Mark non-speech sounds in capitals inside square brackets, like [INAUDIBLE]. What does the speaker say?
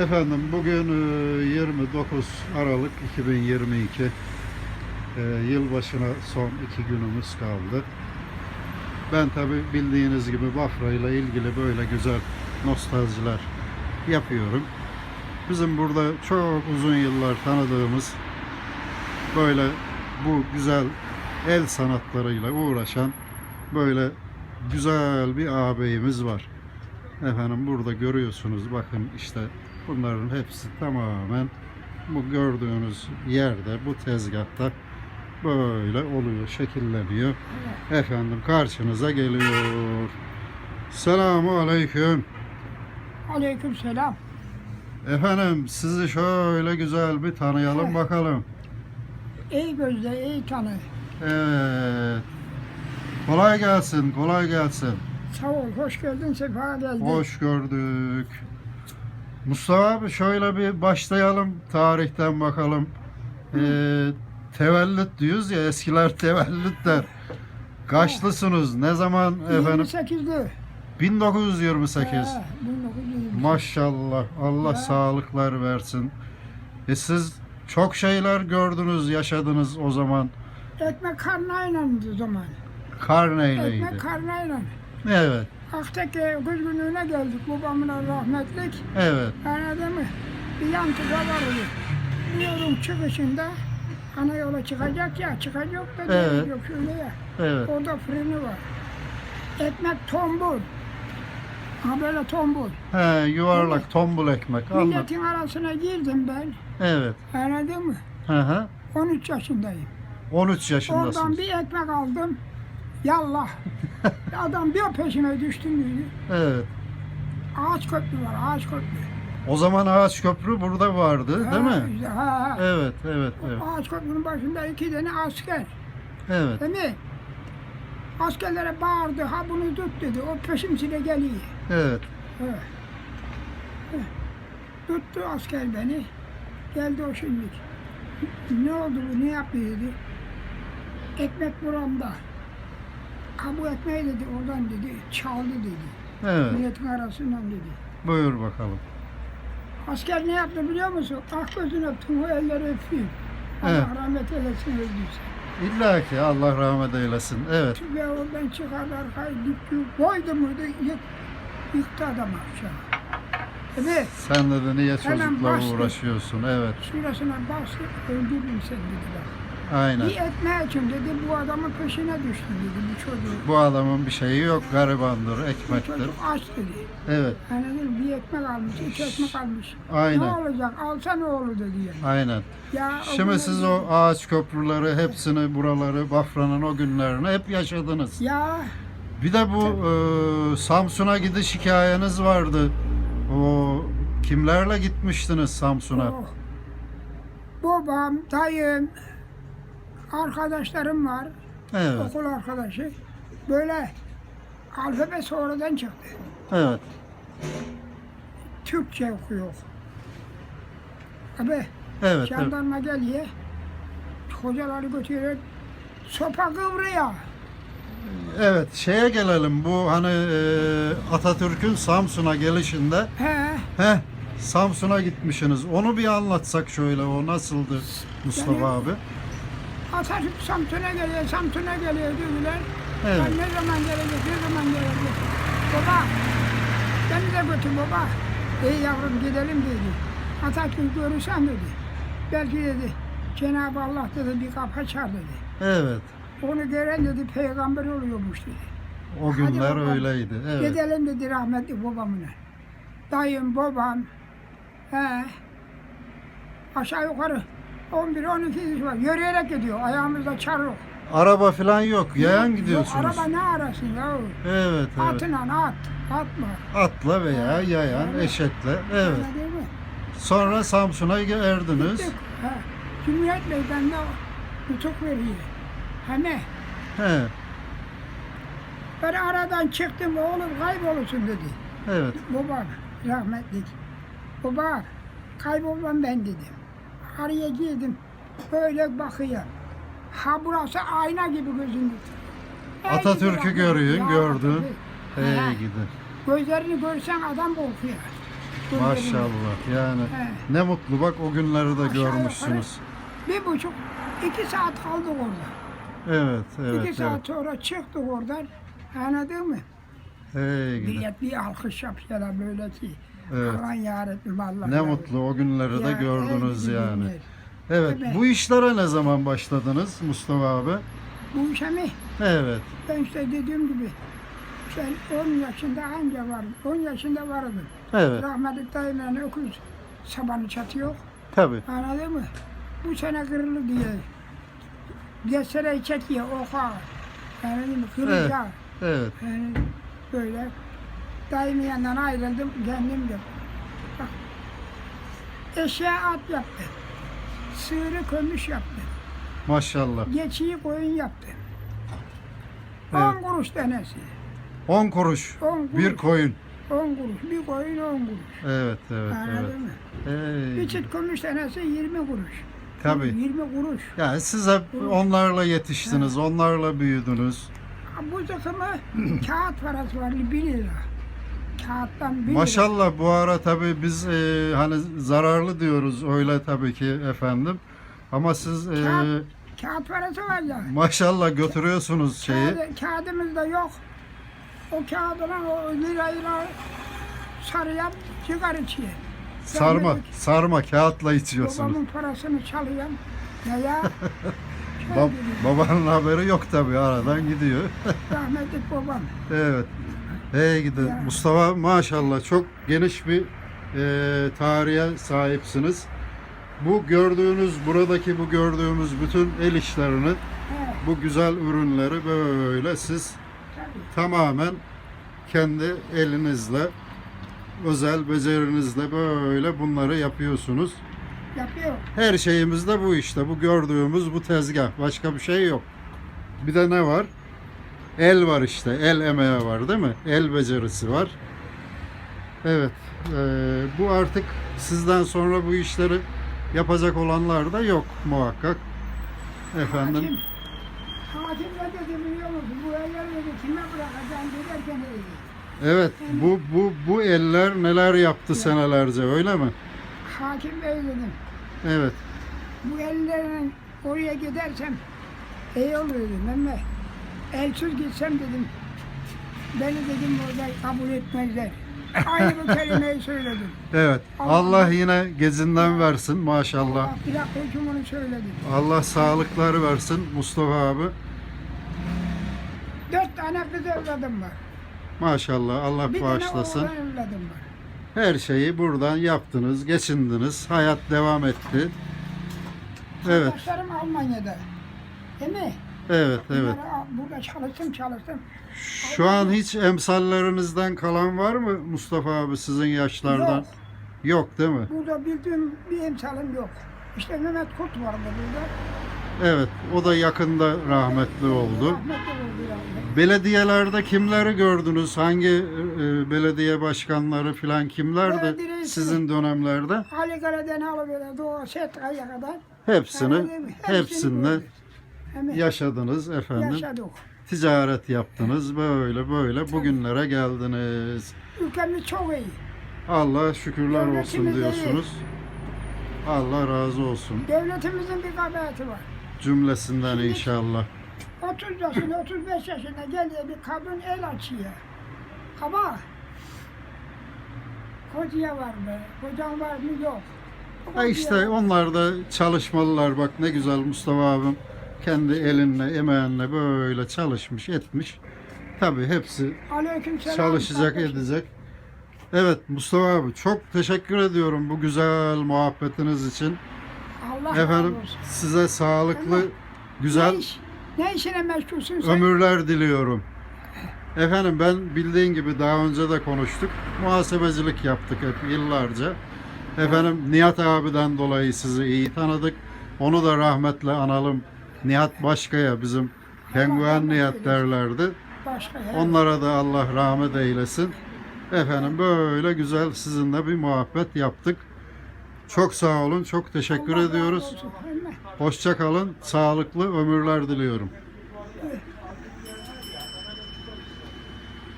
Efendim bugün e, 29 Aralık 2022 E, yılbaşına son iki günümüz kaldı. Ben tabi bildiğiniz gibi Bafra ile ilgili böyle güzel nostaljiler yapıyorum. Bizim burada çok uzun yıllar tanıdığımız böyle bu güzel el sanatlarıyla uğraşan böyle güzel bir ağabeyimiz var. Efendim burada görüyorsunuz bakın işte bunların hepsi tamamen bu gördüğünüz yerde bu tezgahta böyle oluyor şekilleniyor. Efendim karşınıza geliyor. Selamun aleyküm. Aleyküm selam. Efendim sizi şöyle güzel bir tanıyalım Evet. bakalım. İyi gözle, iyi tanı. Evet. Kolay gelsin, kolay gelsin. Sağ ol, hoş geldin, sefa geldin. Hoş gördük. Mustafa abi şöyle bir başlayalım tarihten bakalım. Ee, tevellüt diyoruz ya eskiler tevellüt der. Kaçlısınız? Ne zaman efendim? 28'de. 1928. He, 1928. Maşallah. Allah Ya. sağlıklar versin. E siz çok şeyler gördünüz, yaşadınız o zaman. Ekmek karnayla o zaman. Karneyleydi. Ekmek karnayla. Evet. Aktaki kız günlüğüne geldik babamla rahmetlik. Evet. Anladın mı? Bir yan tıka vardı. Bu yolun çıkışında ana yola çıkacak ya, çıkacak da Evet. evet. yok şöyle ya. Evet. Orada fırını var. Ekmek tombul. Ha böyle tombul. He, yuvarlak tombul ekmek. Anladım. Milletin arasına girdim ben. Evet. Anladın mı? Hı hı. 13 yaşındayım. 13 Oradan yaşındasınız. bir ekmek aldım. Yallah. Adam bir peşime düştü müydü? Evet. Ağaç köprü var, ağaç köprü. O zaman ağaç köprü burada vardı, değil Ha, mi? işte, ha, ha. Evet, evet, evet. Ağaç köprünün başında iki tane asker. Evet. Değil mi? Askerlere bağırdı, ha bunu tut dedi. O peşimsine geliyor. Evet. Evet. Evet. Tuttu asker beni. Geldi o şimdi. Ne oldu bu, ne yaptı dedi. Ekmek buramda. Ha bu ekmeği dedi, oradan dedi, çaldı dedi. Evet. Milletin arasından dedi. Buyur bakalım. Asker ne yaptı biliyor musun? Ah gözünü öptüm, o elleri öpeyim. Evet. Allah rahmet eylesin öldüyse. İlla ki Allah rahmet eylesin. Evet. Ve oradan çıkardı arkayı gitti, koydu muydu, yık, yıktı adam aşağı. Evet. Sen de niye çocukla uğraşıyorsun? Evet. Şurasına bastı, öldürdüm seni dediler. Aynen. Bir ekmeği için dedi, bu adamın peşine düştü dedi, bu çocuğu. Bu adamın bir şeyi yok. Garibandır, Bu ekmektir. çocuk aç dedi. Evet. Anladın mı? Bir ekmek almış, iki ekmek almış. Ne Aynen. olacak, alsa ne olur dedi yani. Aynen. Ya, Şimdi siz o ağaç köprüleri hepsini buraları Bafra'nın o günlerini hep yaşadınız. Ya Bir de bu e, Samsun'a gidiş hikayeniz vardı. O kimlerle gitmiştiniz Samsun'a? oh. babam, dayım, arkadaşlarım var, Evet. okul arkadaşı. Böyle alfabe sonradan çıktı. Evet. Türkçe okuyor. Abi Evet. Evet. jandarma geliyor. Hocaları götürüyor. Sopa kıvrıyor. Evet, şeye gelelim. Bu hani e, Atatürk'ün Samsun'a gelişinde He. Heh, Samsun'a gitmişsiniz. Onu bir anlatsak şöyle. O nasıldı Mustafa Yani- abi? Atatürk Samsun'a geliyor, Samsun'a geliyor dediler. Evet. Ben ne zaman gelecek, ne zaman gelecek? Baba, beni de götür baba. İyi yavrum gidelim dedi. Atatürk görürsen dedi. Belki dedi, Cenab-ı Allah dedi bir kapı açar dedi. Evet. Onu gören dedi peygamber oluyormuş dedi. O günler bakalım. öyleydi. Evet. Gidelim dedi rahmetli babamla. Dayım, babam, he. Aşağı yukarı 11-12 kişi var. Yürüyerek gidiyor. Ayağımızda çar yok. Araba falan yok. Yayan Yok, gidiyorsunuz. Araba ne arasın ya? Evet, evet. Atına at. Atma. Atla veya yayan, Evet. eşekle. Evet. Öyle değil mi? Sonra Samsun'a erdiniz. Gittik. He. Cumhuriyet Meydanı'nda nutuk veriyor. Hani He. ben aradan çıktım oğlum kaybolursun dedi. Evet. Babam rahmetlik. Baba kaybolmam ben dedim. Araya girdim. Böyle bakıyor. Ha burası ayna gibi gözümde. Ey Atatürk'ü rahmet. gördün. Hey gidi. Gözlerini görsen adam korkuyor. Maşallah yani He. ne mutlu bak o günleri de Aşağı görmüşsünüz. Bir buçuk, iki saat kaldık orada. Evet evet iki evet. saat sonra çıktık oradan. Anladın mı? Hey gidi. Millet bir alkış yapıyorlar böyle ki. Evet. Aman yarabbim Allah. Ne mutlu o günleri de Ya, gördünüz ey gidi yani. günler. Evet Evet. bu işlere ne zaman başladınız Mustafa abi? Bu işe mi? Evet. Ben işte dediğim gibi sen 10 yaşında anca vardım. 10 yaşında vardım. Evet. Rahmetli dayımla öküz sabanı çatıyor. Tabii. Anladın mı? Bu sene kırıldı diye. Geçsereyi çekiyor oka. Anladın mı? Kırılacak. Evet. Yani böyle dayımın yanından ayrıldım kendim de. Bak. Eşeğe at yaptı. Sığırı kömüş yaptı. Maşallah. Geçiyi koyun yaptı. Evet. 10 kuruş tanesi. 10 kuruş. 10 kuruş. Bir koyun. 10 kuruş. Bir koyun 10 kuruş. Evet evet evet. Anladın mı? Hey. Bir çift kömüş tanesi 20 kuruş. Tabii. 20 kuruş. Yani siz hep onlarla yetiştiniz, onlarla büyüdünüz. Bu takımı kağıt parası var 1 lira. Kağıttan 1 lira. Maşallah bu ara tabii biz e, hani zararlı diyoruz öyle tabii ki efendim. Ama siz e, Kağıt- Kağıt parası var ya. maşallah götürüyorsunuz şeyi. Kağıdı, kağıdımız da yok. O kağıdına o lirayla sarıyan çıkar içiye. Sarma, Rahmetli sarma kağıtla içiyorsunuz. Babamın parasını çalıyorum. Ya ya. [LAUGHS] Bab- babanın haberi yok tabii aradan gidiyor. Rahmetli babam. evet. Hey gidi. Ya. Mustafa maşallah çok geniş bir e, tarihe sahipsiniz. Bu gördüğünüz, buradaki bu gördüğümüz bütün el işlerini, He, bu güzel ürünleri böyle siz tabii. tamamen kendi elinizle, özel becerinizle böyle bunları yapıyorsunuz. Yapıyor. Her şeyimiz de bu işte. Bu gördüğümüz bu tezgah. Başka bir şey yok. Bir de ne var? El var işte. El emeği var değil mi? El becerisi var. Evet. eee, bu artık sizden sonra bu işleri yapacak olanlar da yok muhakkak. Efendim. Hakim, hakim ne dedi biliyor musun? Bu eller dedi kime bırakacaksın giderken dedi. Evet. Bu bu bu eller neler yaptı senelerce öyle mi? Hakim bey dedim. Evet. Bu ellerin oraya gidersem iyi olur dedim ama elsiz gitsem dedim beni dedim orada kabul etmezler. Aynı bu kelimeyi söyledim. Evet. Allah- Allah yine gezinden versin maşallah. Allah plak hükümünü söyledim. Allah sağlıkları versin Mustafa abi. Dört tane kız evladım var. Maşallah Allah Bir tane bağışlasın. oğlan evladım var. Her şeyi buradan yaptınız, geçindiniz. Hayat devam etti. Evet, Kardeşlerim Almanya'da. Değil mi? Evet, evet. Burada çalıştım çalıştım. Şu an hiç emsallerinizden kalan var mı Mustafa abi sizin yaşlardan? Yok. Yok değil mi? Burada bildiğim bir emsalım yok. İşte Mehmet Kurt vardı burada. Evet, o da yakında rahmetli oldu. Rahmetli oldu yani. Belediyelerde kimleri gördünüz? Hangi e, belediye başkanları filan kimlerdi Belediye- sizin dönemlerde? Ali Kale'den alıp Doğu Setkaya kadar. Hepsini, hepsinde gördük. Hemen yaşadınız efendim. yaşadık. Ticaret yaptınız böyle böyle bugünlere geldiniz. Ülkemiz çok iyi. Allah şükürler olsun Devletimiz diyorsunuz. Allah razı olsun Devletimizin bir kabahati var. cümlesinden inşallah. 30 yaşında, 35 yaşında geliyor bir kadın el açıyor. Ama kocaya var mı? Kocan var mı? Yok. Ha Kocaya işte onlar da çalışmalılar bak ne güzel Mustafa abim kendi elinle emeğinle böyle çalışmış etmiş. Tabii hepsi Aleykümselam. çalışacak kardeşim. edecek. Evet Mustafa abi çok teşekkür ediyorum bu güzel muhabbetiniz için. Allah razı Efendim olsun. size sağlıklı Ömer, güzel Ne, iş, ne işine meşgulsün sen? ömürler diliyorum. Efendim ben bildiğin gibi daha önce de konuştuk. Muhasebecilik yaptık hep yıllarca. Efendim Nihat abiden dolayı sizi iyi tanıdık. Onu da rahmetle analım. Nihat Başkaya bizim penguen Nihat derlerdi. Onlara da Allah rahmet eylesin. Efendim böyle güzel sizinle bir muhabbet yaptık. Çok sağ olun, çok teşekkür Allah ediyoruz. Hoşça kalın, sağlıklı ömürler diliyorum.